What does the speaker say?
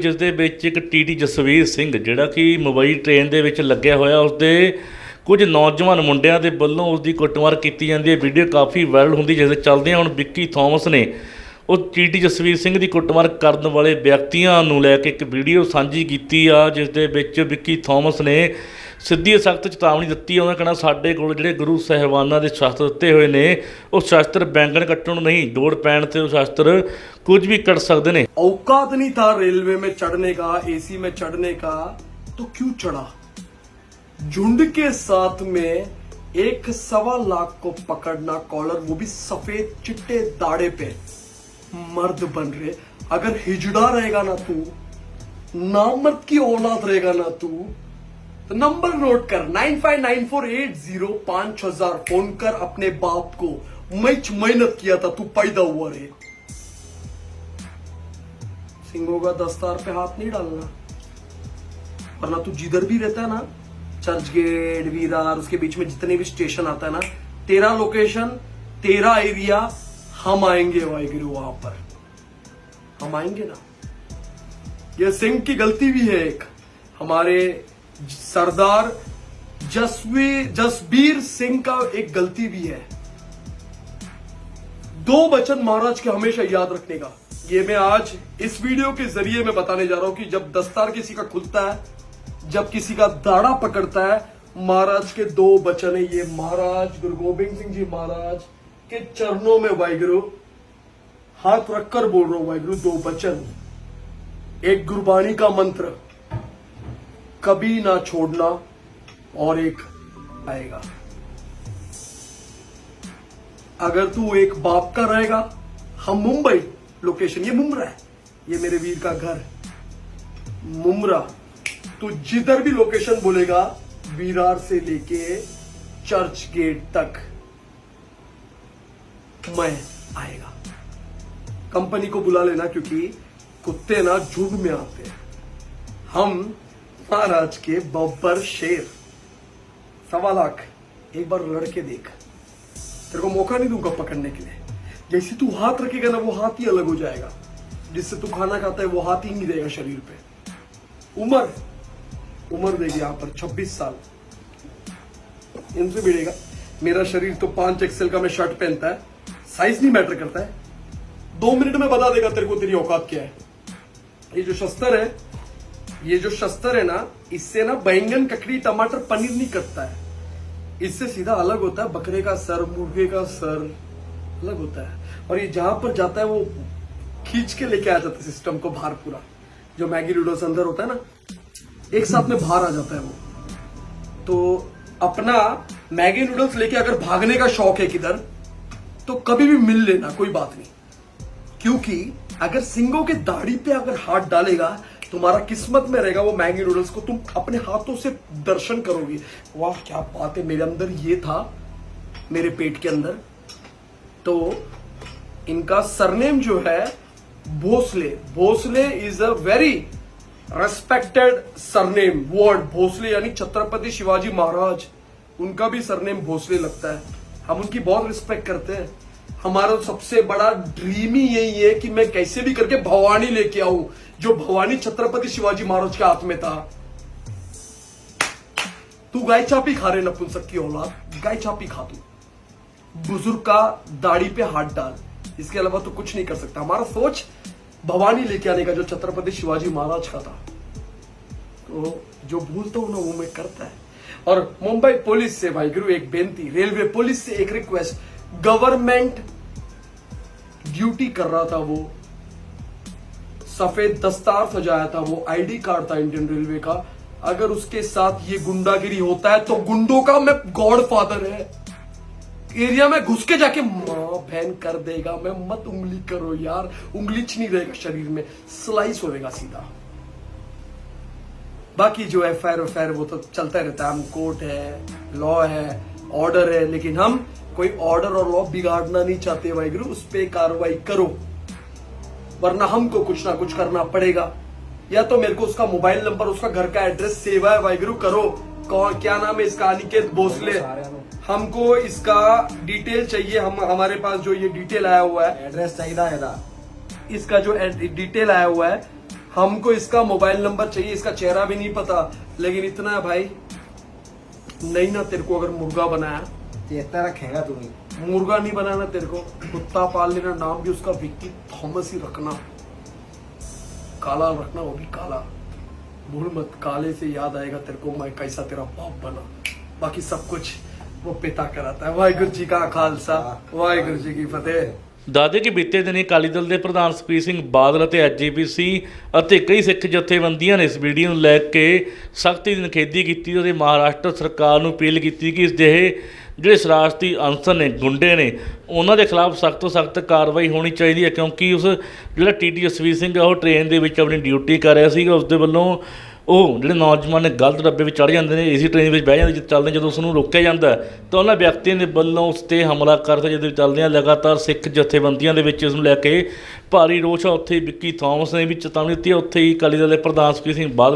ਜਿਸ ਦੇ ਵਿੱਚ ਇੱਕ ਟੀਟੀ ਜਸਵੀਰ ਸਿੰਘ, ਜਿਹੜਾ ਕਿ ਮੁੰਬਈ ਟ੍ਰੇਨ ਦੇ ਵਿੱਚ ਲੱਗਿਆ ਹੋਇਆ, ਉਸਦੇ ਕੁਝ ਨੌਜਵਾਨ ਮੁੰਡਿਆਂ ਦੇ ਵੱਲੋਂ ਉਸ ਦੀ ਕੁੱਟਮਾਰ ਕੀਤੀ ਜਾਂਦੀ ਹੈ। ਵੀਡੀਓ ਕਾਫੀ ਵਾਇਰਲ ਹੁੰਦੀ, ਜਿਸ ਦੇ ਚੱਲਦਿਆਂ ਹੁਣ ਵਿੱਕੀ ਥਾਮਸ ਨੇ ਉਹ ਟੀਟੀ ਜਸਵੀਰ ਸਿੰਘ ਦੀ ਕੁੱਟਮਾਰ ਕਰਨ ਵਾਲੇ ਵਿਅਕਤੀਆਂ ਨੂੰ ਲੈ ਕੇ ਇੱਕ ਵੀਡੀਓ ਸਾਂਝੀ ਕੀਤੀ ਆ ਜਿਸ ਦੇ ਵਿੱਚ ਵਿੱਕੀ ਥਾਮਸ ਨੇ ਸਿੱਧੀ ਸਖਤ ਚੇਤਾਵਨੀ ਦਿੱਤੀ ਆ ਉਹਨਾਂ ਕਹਿਣਾ ਸਾਡੇ ਕੋਲ ਜਿਹੜੇ ਗੁਰੂ ਸਾਹਿਬਾਨਾਂ ਦੇ ਸ਼ਸਤਰ ਦਿੱਤੇ ਹੋਏ ਨੇ ਉਹ ਸ਼ਸਤਰ ਬੈਂਗਣ ਕੱਟਣ ਨੂੰ ਨਹੀਂ ਲੋੜ ਪੈਣ ਤੇ ਉਹ ਸ਼ਸਤਰ ਕੁਝ ਵੀ ਕੱਟ ਸਕਦੇ ਨੇ औकात नहीं था रेलवे में चढ़ने का एसी में चढ़ने का तो क्यों चढ़ा झुंड के साथ में एक सवा लाख को पकड़ना कॉलर वो भी सफेद चिट्टे दाढ़े पे मर्द बन रहे। अगर हिजड़ा रहेगा ना तू, नामर्द की औलाद रहेगा ना तू तो नंबर नोट कर, nine five nine four eight zero पाँच हज़ार फ़ोन कर अपने बाप को। मैच मेहनत किया था, तू पैदा हुआ रे। सिंगों का दस्तार पे हाथ नहीं डालना। वरना तू जिधर भी रहता है ना, चर्च गेट, वीरार, उसके बीच में जितने भी स्टेशन आता है ना, तेरा लोकेशन तेरा एरिया हम आएँगे वाहिगुरु वहाँ पर। हम आएँगे ना। ये सिंह की गलती भी है एक। हमारे सरदार जसवीर जसबीर सिंह का एक गलती भी है। दो वचन महाराज के हमेशा याद रखने का। ये मैं आज इस वीडियो के ज़रिए मैं बताने जा रहा हूँ कि जब दस्तार किसी का खुलता है, जब किसी का दाढ़ा पकड़ता है, महाराज के दो बचन है ये। महाराज गुरु गोबिंद सिंह जी, महाराज के चरणों में वाहिगुरु, हाथ रखकर बोल रहा हूँ वाहिगुरु, दो वचन। एक गुरबाणी का मंत्र, कभी ना छोड़ना, और एक आएगा। अगर तू एक बाप का रहेगा, हम मुंबई लोकेशन ये मुमरा है, ये मेरे वीर का घर। मुमरा तू जिधर भी लोकेशन बोलेगा, विरार से लेके चर्च गेट तक। मैं आएगा। कंपनी को बुला लेना क्योंकि कुत्ते ना झुंड में आते हैं। हम महाराज के बब्बर शेर। सवा लाख, एक बार लड़के देख। तेरे को मौका नहीं दूँगा पकड़ने के लिए। जैसे तू हाथ रखेगा ना, वो हाथ ही अलग हो जाएगा। जिससे तू खाना खाता है, वो हाथ ही नहीं देगा शरीर पे। उम्र उम्र देगी यहाँ पर 26 साल। इनसे मिलेगा मेरा शरीर तो पाँच एक्सेल का मैं शर्ट पहनता है। साइज़ नहीं मैटर करता है। दो मिनट में बता देगा तेरे को तेरी औकात क्या है। ये जो शस्त्र है, ये जो शस्त्र है ना, इससे ना बैंगन, ककड़ी, टमाटर, पनीर नहीं कटता है। इससे सीधा अलग होता है, बकरे का सर, मुर्गे का सर, अलग होता है। और ये जहाँ पर जाता है, वो खींच के लेके आ जाता है सिस्टम को बाहर पूरा। जो मैगी नूडल्स अंदर होता है ना, एक साथ में बाहर आ जाता है वो। तो अपना मैगी नूडल्स लेके अगर भागने का शौक है किधर तो कभी भी मिल लेना, कोई बात नहीं। क्योंकि अगर सिंगों के दाढ़ी पे अगर हाथ डालेगा, तुम्हारा किस्मत में रहेगा वो मैगी नूडल्स को, तुम अपने हाथों से दर्शन करोगे। वाह, क्या बात है, मेरे अंदर ये था, मेरे पेट के अंदर। तो इनका सरनेम जो है, Bhosale. Bhosale is a very respected surname word Bhosale यानी छत्रपति शिवाजी महाराज। उनका भी सरनेम भोसले लगता है। हम उनकी बहुत रिस्पेक्ट करते हैं। हमारा सबसे बड़ा ड्रीम ही यही है कि मैं कैसे भी करके भवानी लेके आऊँ, जो भवानी छत्रपति शिवाजी महाराज के हाथ में था। तू गाय चापी खा रहे नपुंसक की औलाद, गाय चापी खा तू। बुज़ुर्ग का दाढ़ी पे हाथ डाल, इसके अलावा तो कुछ नहीं कर सकता। हमारा सोच भवानी लेके आने का, जो छत्रपति शिवाजी महाराज का था। तो जो भूलता हूँ ना वो मैं करता है। और मुंबई पुलिस से, भाई गुरु, एक बेनती, रेलवे पुलिस से एक रिक्वेस्ट गवर्नमेंट ड्यूटी कर रहा था वो। सफ़ेद दस्तार सजाया था वो आईडी कार्ड था इंडियन रेलवे का। अगर उसके साथ ये गुंडागिरी होता है तो गुंडों का मैं गॉड फादर है। एरिया में घुस के जाके माँ बहन कर देगा, मैं मत उंगली करो यार। उंगली नहीं रहेगा शरीर में स्लाइस होएगा सीधा। बाकी जो एफ़ आई आर वो तो चलता रहता है। हम कोर्ट है लॉ है ऑर्डर है लेकिन हम कोई ऑर्डर और लॉ बिगाड़ना नहीं चाहते वाहिगुरु। उस पर कार्रवाई करो वरना हमको कुछ ना कुछ करना पड़ेगा। या तो मेरे को उसका मोबाइल नंबर उसका घर का एड्रेस सेवा है वाहिगुरु करो। कौन क्या नाम है इसका? अनिकेत भोसले। हमको इसका डिटेल चाहिए। हम हमारे पास जो ये डिटेल आया हुआ है एड्रेस चाहिए इसका जो डिटेल आया हुआ है हमको इसका मोबाइल नंबर चाहिए इसका चेहरा भी नहीं पता। लेकिन इतना है भाई नहीं ना तेरे को अगर मुर्गा बनाया। चेता रखेगा तू ही मुर्गा नहीं बनाना तेरे को। कुत्ता पाल लेना नाम भी उसका विक्की थॉमस ही रखना। काला रखना वो भी काला। भूल मत काले से याद आएगा तेरे को मैं कैसा तेरा बाप बना। बाकी सब कुछ वो पिता कराता है। वाहिगुरु जी का खालसा। वाहिगुरु जी की फतेह। ਦਾਦੇ ਕਿ ਬੀਤੇ ਦਿਨੀ ਅਕਾਲੀ ਦਲ ਦੇ ਪ੍ਰਧਾਨ ਸੁਖਬੀਰ ਸਿੰਘ ਬਾਦਲ ਅਤੇ ਐਜੀਪੀਸੀ ਅਤੇ ਕਈ ਸਿੱਖ ਜਥੇਬੰਦੀਆਂ ਨੇ ਇਸ ਵੀਡੀਓ ਨੂੰ ਲੈ ਕੇ ਸਖਤੀ ਦੀ ਨਿਖੇਧੀ ਕੀਤੀ ਅਤੇ ਮਹਾਰਾਸ਼ਟਰ ਸਰਕਾਰ ਨੂੰ ਅਪੀਲ ਕੀਤੀ ਕਿ ਇਸ ਦੇ ਜਿਹੜੇ ਸ਼ਰਾਰਤੀ ਅਨਸਰ ਨੇ, ਗੁੰਡੇ ਨੇ, ਉਹਨਾਂ ਦੇ ਖਿਲਾਫ ਸਖਤ ਤੋਂ ਸਖਤ ਕਾਰਵਾਈ ਹੋਣੀ ਚਾਹੀਦੀ ਹੈ ਕਿਉਂਕਿ ਉਸ ਜਿਹੜਾ ਟੀਟੀ ਜਸਵੀਰ ਸਿੰਘ ਆ, ਉਹ ਟ੍ਰੇਨ ਦੇ ਵਿੱਚ ਆਪਣੀ ਡਿਊਟੀ ਕਰ ਰਿਹਾ ਸੀਗਾ ਉਸ ਦੇ ਵੱਲੋਂ ਉਹ ਜਿਹੜੇ ਨੌਜਵਾਨ ਨੇ ਗਲਤ ਡੱਬੇ ਵਿੱਚ ਚੜ ਜਾਂਦੇ ਨੇ, ਏਸੀ ਟ੍ਰੇਨ ਵਿੱਚ ਬਹਿ ਜਾਂਦੇ, ਜਦ ਚੱਲਦੇ ਜਦੋਂ ਉਸ ਨੂੰ ਰੋਕਿਆ ਜਾਂਦਾ ਤਾਂ ਉਹਨਾਂ ਵਿਅਕਤੀਆਂ ਦੇ ਵੱਲੋਂ ਉਸ ਤੇ ਹਮਲਾ ਕਰਦੇ ਜਦੋਂ ਚੱਲਦਿਆਂ ਲਗਾਤਾਰ ਸਿੱਖ ਜਥੇਬੰਦੀਆਂ ਦੇ ਵਿੱਚ ਇਸ ਨੂੰ ਲੈ ਕੇ ਭਾਰੀ ਰੋਸ਼ ਆ। ਉੱਥੇ ਹੀ ਵਿੱਕੀ ਥਾਮਸ ਨੇ ਵੀ ਚੇਤਾਵਨੀ ਦਿੱਤੀ ਹੈ ਉੱਥੇ ਹੀ ਅਕਾਲੀ ਦਲ ਦੇ ਪ੍ਰਧਾਨ ਸੁਖਬੀਰ ਸਿੰਘ ਬਾਦਲ